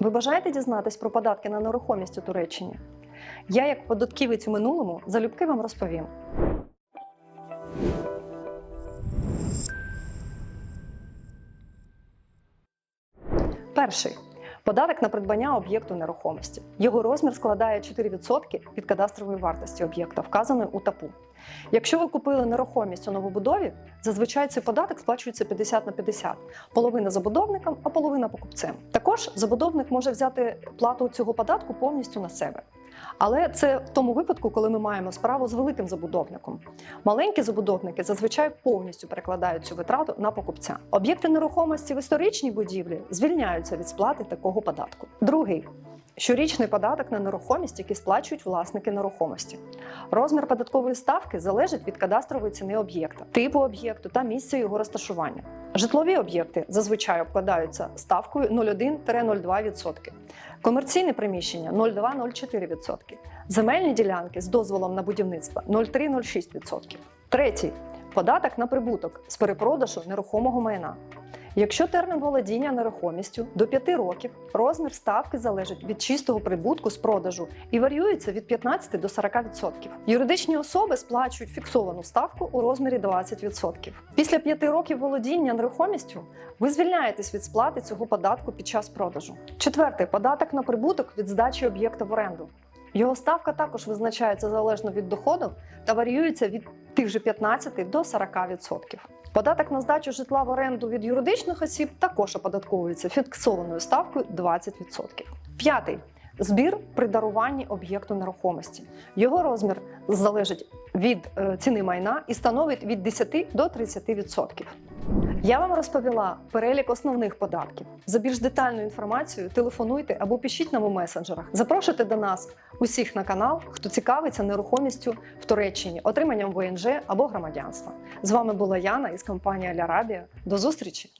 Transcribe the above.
Ви бажаєте дізнатись про податки на нерухомість у Туреччині? Я, як податківець у минулому, залюбки вам розповім. Перший податок на придбання об'єкту нерухомості. Його розмір складає 4% від кадастрової вартості об'єкта, вказаної у ТАПУ. Якщо ви купили нерухомість у новобудові, зазвичай цей податок сплачується 50 на 50. половина забудовникам, а половина покупцем. Також забудовник може взяти плату цього податку повністю на себе. Але це в тому випадку, коли ми маємо справу з великим забудовником. Маленькі забудовники зазвичай повністю перекладають цю витрату на покупця. Об'єкти нерухомості в історичній будівлі звільняються від сплати такого податку. Другий щорічний податок на нерухомість, який сплачують власники нерухомості. Розмір податкової ставки залежить від кадастрової ціни об'єкта, типу об'єкту та місця його розташування. Житлові об'єкти зазвичай обкладаються ставкою 0,1-0,2%. Комерційні приміщення 0,2-0,4%. Земельні ділянки з дозволом на будівництво 0,3-0,6%. Третій податок на прибуток з перепродажу нерухомого майна. Якщо термін володіння нерухомістю до 5 років, розмір ставки залежить від чистого прибутку з продажу і варіюється від 15 до 40%. Юридичні особи сплачують фіксовану ставку у розмірі 20%. Після 5 років володіння нерухомістю ви звільняєтесь від сплати цього податку під час продажу. Четвертий податок на прибуток від здачі об'єкта в оренду. Його ставка також визначається залежно від доходу та варіюється від тих же 15 до 40%. Податок на здачу житла в оренду від юридичних осіб також оподатковується фіксованою ставкою 20%. П'ятий збір при даруванні об'єкту нерухомості. Його розмір залежить від е, ціни майна і становить від 10 до 30%. Я вам розповіла перелік основних податків. За більш детальною інформацію телефонуйте або пишіть нам у месенджерах. Запрошуйте до нас усіх на канал, хто цікавиться нерухомістю в Туреччині, отриманням ВНЖ або громадянства. З вами була Яна із компанії Алярабія. До зустрічі!